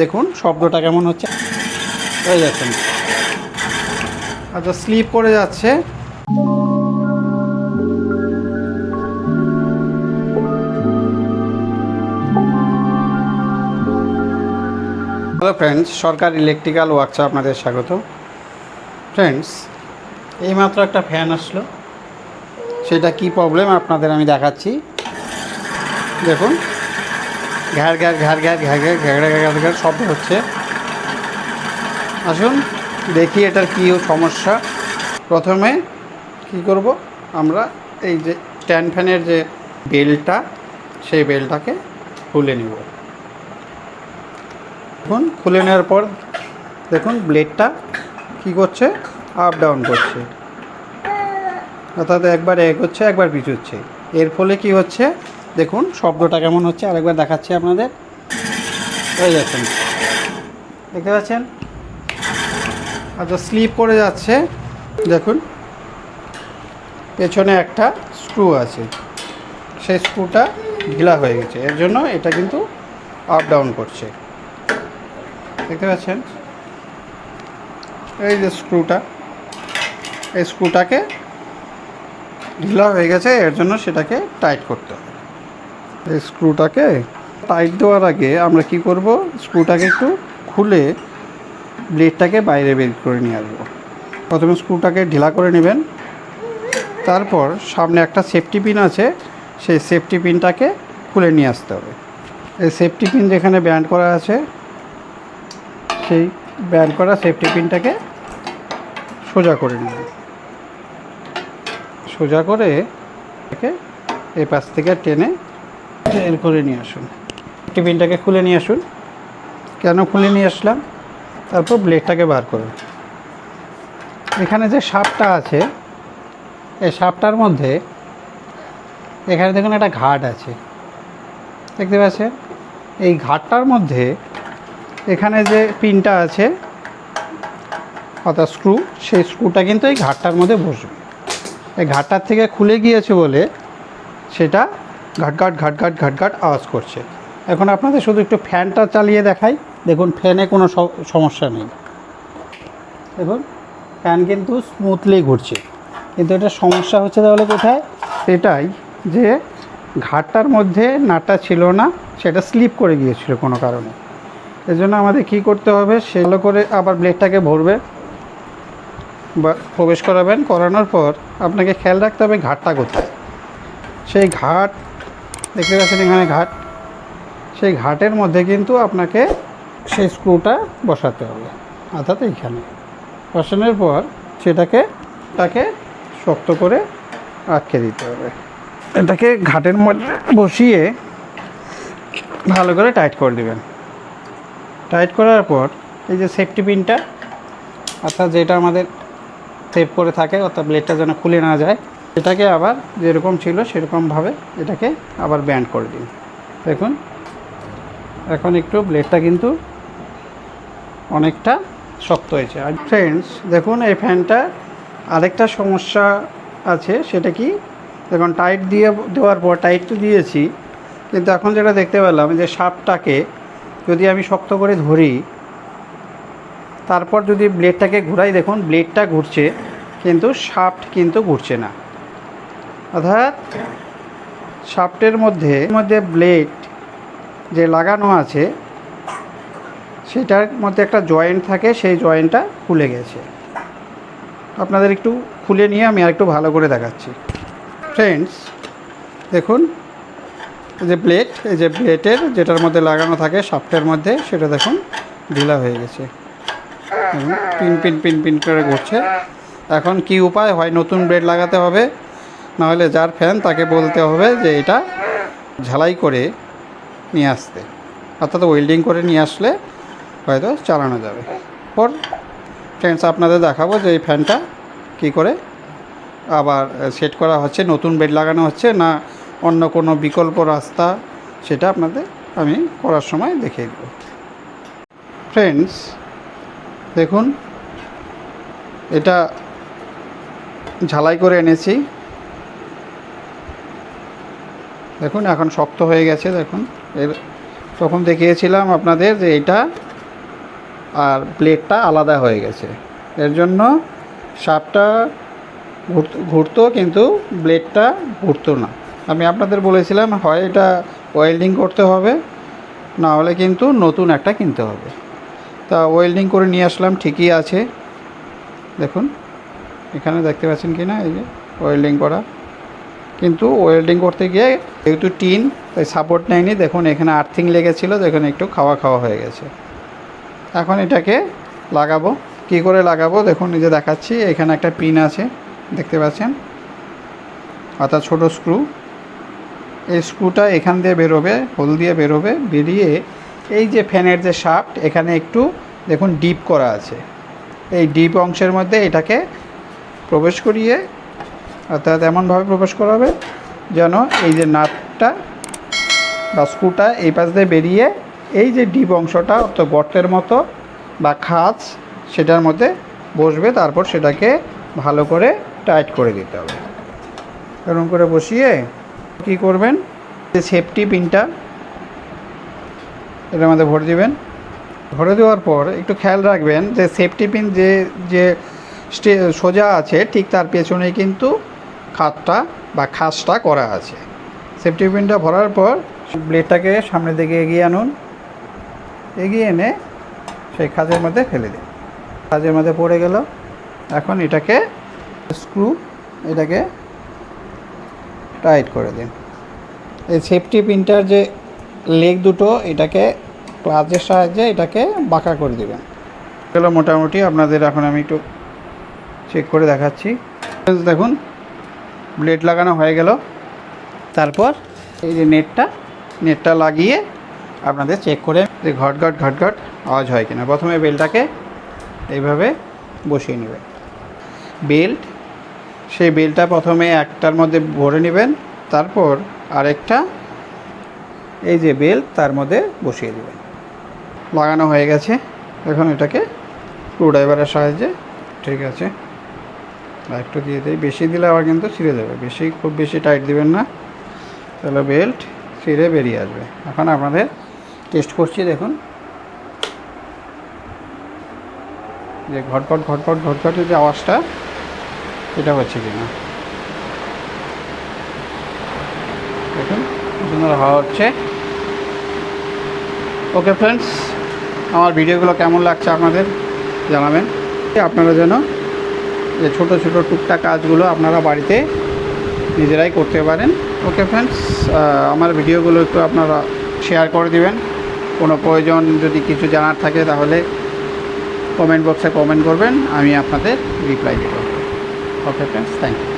দেখুন, শব্দটা কেমন হচ্ছে। এই যাচ্ছেন আচ্ছা স্লিপ করে যাচ্ছে। Hello friends Sarkar electrical workshop আপনাদের স্বাগত। ফ্রেন্ডস এইমাত্র একটা ফ্যান আসলো। সেটা কি প্রবলেম আপনাদের আমি দেখাচ্ছি। দেখুন। ঘ্যার ঘ্যার ঘ্যার ঘ্যার ঘ্যার ঘ্যার ঘ্যাগড়া ঘ্যাগড়া ঘ্যাগড়া শব্দ হচ্ছে আসুন দেখি এটার কী সমস্যা প্রথমে কি করব আমরা এই যে স্ট্যান্ড ফ্যানের যে বেলটা সেই বেলটাকে খুলে নেব দেখুন খুলে নেওয়ার পর দেখুন ব্লেডটা কি করছে আপ ডাউন করছে অর্থাৎ একবার এগোচ্ছে একবার পিছুচ্ছে এর ফলে কি হচ্ছে দেখুন, শব্দটা কেমন হচ্ছে? আরেকবার দেখাচ্ছি আপনাদের। হয়ে দেখুন। দেখতে পাচ্ছেন? আচ্ছা স্লিপ করে যাচ্ছে। দেখুন। পেছনে একটা স্ক্রু আছে। সেই স্ক্রুটা ঢিলা হয়ে গেছে। এর জন্য এটা কিন্তু আপ ডাউন করছে। দেখতে পাচ্ছেন? এই যে স্ক্রুটা। এই স্ক্রুটাকে ঢিলা হয়ে গেছে। এর জন্য সেটাকে টাইট করতে হবে। এই স্ক্রুটাকে টাইট দেওয়ার আগে আমরা কি করব? স্ক্রুটাকে একটু খুলে ব্লেডটাকে বাইরে বের করে নিয়ে আসব। প্রথমে স্ক্রুটাকে ঢিলা করে নেবেন। তারপর সামনে একটা সেফটি পিন আছে, সেই সেফটি পিনটাকে খুলে নিয়ে আসতে হবে। এই সেফটি পিন যেখানে ব্যান্ড করা আছে, সেই ব্যান্ড করা সেফটি পিনটাকে সোজা করে নেবেন। সোজা করে এই পাশ থেকে টেনে বের করে নিয়ে আসুন। সেফটি পিনটাকে খুলে নিয়ে আসুন। কেন খুলে নিয়ে আসলাম? তারপর ব্লেডটাকে বার করুন। এখানে যে সাপটা আছে, এই সাপটার মধ্যে এখানে দেখুন একটা ঘাট আছে। দেখতে পাচ্ছেন? এই ঘাটটার মধ্যে এখানে যে পিনটা আছে, অর্থাৎ স্ক্রু, সেই স্ক্রুটা কিন্তু এই ঘাটটার মধ্যে বসবে। এই ঘাটটার থেকে খুলে গিয়েছে বলে সেটা ঘাটঘাট ঘাটঘাট ঘাটঘাট আওয়াজ করছে। এখন আপনাদের শুধু একটু ফ্যানটা চালিয়ে দেখাই। দেখুন, ফ্যানে কোনো সমস্যা নেই। দেখুন, ফ্যান কিন্তু স্মুথলি ঘুরছে। কিন্তু এটা সমস্যা হচ্ছে তাহলে কোথায়? এটাই যে ঘাটটার মধ্যে নাটটা ছিল না, সেটা স্লিপ করে গিয়েছিল কোনো কারণে। এর জন্য আমাদের কী করতে হবে সেগুলো করে আবার ব্লেডটাকে ভরবে। বা প্রবেশ করাবেন, করানোর পর আপনাকে খেয়াল রাখতে হবে ঘাটটা কোথায়। সেই ঘাট দেখতে পাচ্ছেন এখানে ঘাট। সেই ঘাটের মধ্যে কিন্তু আপনাকে সেই স্ক্রুটা বসাতে হবে, অর্থাৎ এইখানে। বসানোর পর সেটাকে, তাকে শক্ত করে আটকে দিতে হবে। এটাকে ঘাটের মধ্যে বসিয়ে ভালো করে টাইট করে দেবেন। টাইট করার পর এই যে সেফটি পিনটা, অর্থাৎ যেটা আমাদের সেভ করে থাকে, অর্থাৎ ব্লেডটা যেন খুলে না যায় এটাকে আবার যেরকম ছিল সেরকমভাবে এটাকে আবার ব্যান্ড করে দিন। দেখুন, এখন একটু ব্লেডটা কিন্তু অনেকটা শক্ত হয়েছে। আর ফ্রেন্ডস দেখুন, এই ফ্যানটা আরেকটা সমস্যা আছে, সেটা কি? দেখুন টাইট দিয়ে দেওয়ার পর টাইট তো দিয়েছি, কিন্তু এখন যেটা দেখতে পেলাম যে সাপটাকে যদি আমি শক্ত করে ধরি, তারপর যদি ব্লেডটাকে ঘুরাই, দেখুন ব্লেডটা ঘুরছে, কিন্তু শাফট কিন্তু ঘুরছে না। অর্থাৎ শাফটের মধ্যে মধ্যে ব্লেড যে লাগানো আছে, সেটার মধ্যে একটা জয়েন্ট থাকে, সেই জয়েন্টটা খুলে গেছে। আপনাদের একটু খুলে নিয়ে আমি আরেকটু ভালো করে দেখাচ্ছি। ফ্রেন্ডস দেখুন যে ব্লেড এই যে ব্লেডের যেটার মধ্যে লাগানো থাকে শাফটের মধ্যে, সেটা দেখুন ঢিলা হয়ে গেছে। পিন পিন পিন পিন করে ঘুরছে। এখন কি উপায় হয় নতুন ব্লেড লাগাতে হবে? নাহলে যার ফ্যান তাকে বলতে হবে যে এটা ঝালাই করে নিয়ে আসতে। অর্থাৎ ওয়েল্ডিং করে নিয়ে আসলে হয়তো চালানো যাবে। পর ফ্রেন্ডস আপনাদের দেখাবো যে এই ফ্যানটা কী করে আবার সেট করা হচ্ছে, নতুন বেড লাগানো হচ্ছে না অন্য কোনো বিকল্প রাস্তা সেটা আপনাদের আমি করার সময় দেখিয়ে দেব। ফ্রেন্ডস দেখুন, এটা ঝালাই করে এনেছি। দেখুন, এখন শক্ত হয়ে গেছে, দেখুন। এর তখন দেখিয়েছিলাম আপনাদের যে এটা আর প্লেটটা আলাদা হয়ে গেছে। এর জন্য সাপটা ঘুরতো কিন্তু ব্লেডটা ঘুরতো না। আমি আপনাদের বলেছিলাম, হয় এটা ওয়েল্ডিং করতে হবে, না হলে কিন্তু নতুন একটা কিনতে হবে। তা ওয়েল্ডিং করে নিয়ে আসলাম, ঠিকই আছে। দেখুন, এখানে দেখতে পাচ্ছেন কি না এই যে, ওয়েল্ডিং করা। কিন্তু ওয়েল্ডিং করতে গিয়ে যেহেতু টিন, তাই সাপোর্ট নেয়নি। দেখুন, এখানে আর্থিং লেগেছিলো, দেখুন, একটু খাওয়া খাওয়া হয়ে গেছে। এখন এটাকে লাগাবো। কি করে লাগাবো? দেখুন নিজে দেখাচ্ছি, এখানে একটা পিন আছে, দেখতে পাচ্ছেন? অর্থাৎ ছোটো স্ক্রু এই স্ক্রুটা এখান দিয়ে বেরোবে হোল দিয়ে বেরোবে, বেরিয়ে এই যে ফ্যানের যে শাফট এখানে একটু, দেখুন ডিপ করা আছে। এই ডিপ অংশের মধ্যে এটাকে প্রবেশ করিয়ে অর্থাৎ এমনভাবে প্রবেশ করাবে যেন এই যে নাটটা বা স্ক্রুটা এই পাশ দিয়ে বেরিয়ে এই যে ডিপ অংশটা অর্থাৎ গর্তের মতো বা খাঁজ, সেটার মধ্যে বসবে, তারপর সেটাকে ভালো করে টাইট করে দিতে হবে। এরকম করে বসিয়ে কি করবেন? যে সেফটি পিনটা, এটার মধ্যে ভরে দিবেন। ভরে দেওয়ার পর একটু খেয়াল রাখবেন যে সেফটি পিন যে যে সোজা আছে, ঠিক তার পেছনেই কিন্তু খাতটা বা খাসটা করা আছে। সেফটি পিনটা ভরার পর ব্লেডটাকে সামনের দিকে এগিয়ে আনুন। এগিয়ে এনে সেই খাজের মধ্যে ফেলে দিন। খাজের মধ্যে পড়ে গেল। এখন এটাকে স্ক্রু এটাকে টাইট করে দিন। এই সেফটি পিনটার যে লেগ দুটো, এটাকে ক্লাচের সাহায্যে এটাকে বাঁকা করে দেবেন। মোটামুটি। আপনাদের এখন আমি একটু চেক করে দেখাচ্ছি। দেখুন ব্লেড লাগানো হয়ে গেল। তারপর এই যে নেটটা নেটটা লাগিয়ে আপনাদের চেক করে যে ঘটঘট ঘটঘট আওয়াজ হয় কিনা। প্রথমে বেলটাকে এইভাবে বসিয়ে নেবেন। বেল্ট, সেই বেলটা প্রথমে একটার মধ্যে ভরে নেবেন, তারপর আরেকটা এই যে বেল্ট তার মধ্যে বসিয়ে দেবেন। লাগানো হয়ে গেছে। এখন এটাকে স্ক্রুড্রাইভারের সাহায্যে, ঠিক আছে আর একটু দিয়ে দিই। বেশি দিলে আবার কিন্তু ছিঁড়ে যাবে। বেশি, খুব বেশি টাইট দিবেন না। তাহলে বেল্ট ছিঁড়ে বেরিয়ে আসবে। এখন আপনাদের টেস্ট করছি, দেখুন। যে ঘটঘট ঘটঘট ঘটঘটের যে আওয়াজটা, এটা হচ্ছে কি না দেখুন সুন্দর হাওয়া হচ্ছে। ওকে ফ্রেন্ডস আমার ভিডিওগুলো কেমন লাগছে আপনাদের জানাবেন। আপনারা যেন যে ছোটো ছোটো টুকটাক কাজগুলো আপনারা বাড়িতে নিজেরাই করতে পারেন। ওকে ফ্রেন্ডস আমার ভিডিওগুলো একটু আপনারা শেয়ার করে দিবেন। কোনো প্রয়োজন যদি কিছু জানার থাকে তাহলে কমেন্ট বক্সে কমেন্ট করবেন, আমি আপনাদের reply Dev. Okay friends thank you